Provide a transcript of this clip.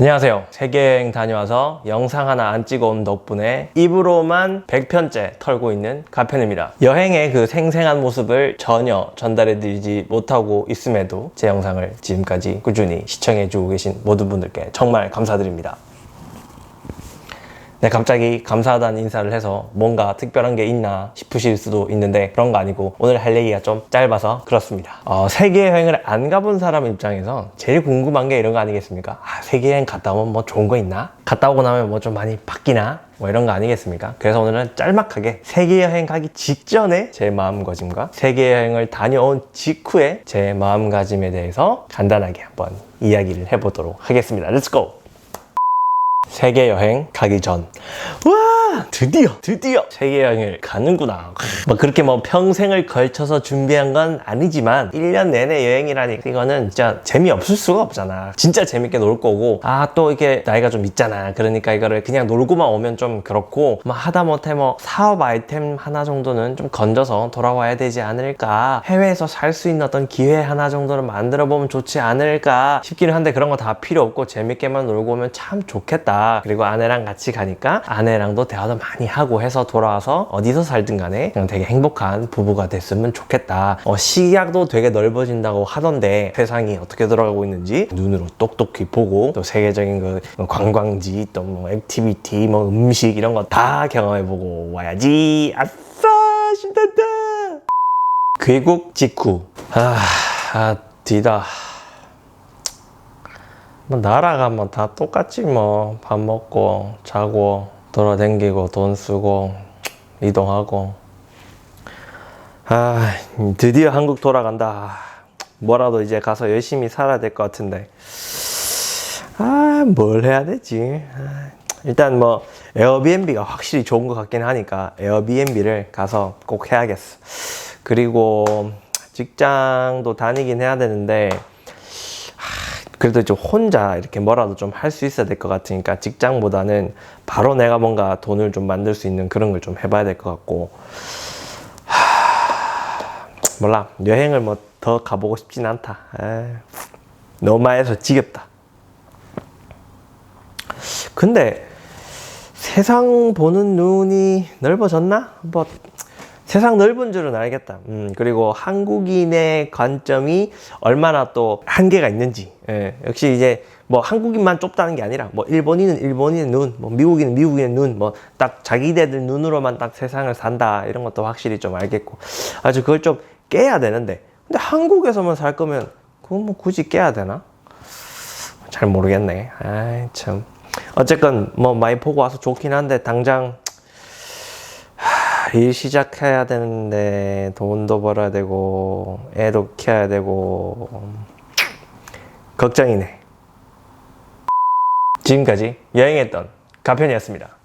안녕하세요. 세계여행 다녀와서 영상 하나 안 찍어 온 덕분에 입으로만 100편째 털고 있는 가편입니다. 여행의 그 생생한 모습을 전혀 전달해드리지 못하고 있음에도 제 영상을 지금까지 꾸준히 시청해주고 계신 모든 분들께 정말 감사드립니다. 네, 갑자기 감사하다는 인사를 해서 뭔가 특별한 게 있나 싶으실 수도 있는데 그런 거 아니고 오늘 할 얘기가 좀 짧아서 그렇습니다. 어, 세계 여행을 안 가본 사람 입장에서 제일 궁금한 게 이런 거 아니겠습니까? 아, 세계 여행 갔다 오면 뭐 좋은 거 있나? 갔다 오고 나면 뭐 좀 많이 바뀌나? 뭐 이런 거 아니겠습니까? 그래서 오늘은 짤막하게 세계 여행 가기 직전에 제 마음가짐과 세계 여행을 다녀온 직후에 제 마음가짐에 대해서 간단하게 한번 이야기를 해보도록 하겠습니다. 렛츠고! 세계 여행 가기 전. 와! 드디어, 드디어 세계 여행을 가는구나. 뭐 그렇게 뭐 평생을 걸쳐서 준비한 건 아니지만 1년 내내 여행이라니 이거는 진짜 재미없을 수가 없잖아. 진짜 재밌게 놀 거고 아 또 이게 나이가 좀 있잖아. 그러니까 이거를 그냥 놀고만 오면 좀 그렇고 뭐 하다 못해 뭐 사업 아이템 하나 정도는 좀 건져서 돌아와야 되지 않을까. 해외에서 살 수 있는 어떤 기회 하나 정도는 만들어 보면 좋지 않을까 싶기는 한데 그런 거 다 필요 없고 재밌게만 놀고 오면 참 좋겠다. 그리고 아내랑 같이 가니까 아내랑도 대화 도 많이 하고 해서 돌아와서 어디서 살든 간에 그냥 되게 행복한 부부가 됐으면 좋겠다. 어, 시야도 되게 넓어진다고 하던데 세상이 어떻게 돌아가고 있는지 눈으로 똑똑히 보고 또 세계적인 그 관광지 또 뭐 액티비티 뭐 음식 이런 거 다 경험해보고 와야지. 아싸 신난다. 귀국 직후 아, 아 뒤다. 뭐 나라가면 다 똑같지 뭐 밥 먹고 자고 돌아댕기고 돈 쓰고 이동하고. 아 드디어 한국 돌아간다. 뭐라도 이제 가서 열심히 살아야 될 것 같은데. 아 뭘 해야 되지? 아, 일단 뭐 에어비앤비가 확실히 좋은 것 같긴 하니까 에어비앤비를 가서 꼭 해야겠어. 그리고 직장도 다니긴 해야 되는데 그래도 좀 혼자 이렇게 뭐라도 좀 할 수 있어야 될 것 같으니까 직장보다는 바로 내가 뭔가 돈을 좀 만들 수 있는 그런 걸 좀 해봐야 될 것 같고. 하... 몰라. 여행을 뭐 더 가보고 싶진 않다. 에이, 해서 지겹다. 근데 세상 보는 눈이 넓어졌나? 뭐 세상 넓은 줄은 알겠다. 음, 그리고 한국인의 관점이 얼마나 또 한계가 있는지. 예, 역시 이제 뭐 한국인만 좁다는 게 아니라 뭐 일본인은 일본인의 눈, 뭐 미국인은 미국인의 눈, 뭐 딱 자기네들 눈으로만 딱 세상을 산다 이런 것도 확실히 좀 알겠고. 아주 그걸 좀 깨야 되는데. 근데 한국에서만 살 거면 그건 뭐 굳이 깨야 되나? 잘 모르겠네. 아이 참. 어쨌건 뭐 많이 보고 와서 좋긴 한데 당장 일 시작해야 되는데 돈도 벌어야 되고 애도 키워야 되고 걱정이네. 지금까지 여행했던 가편이었습니다.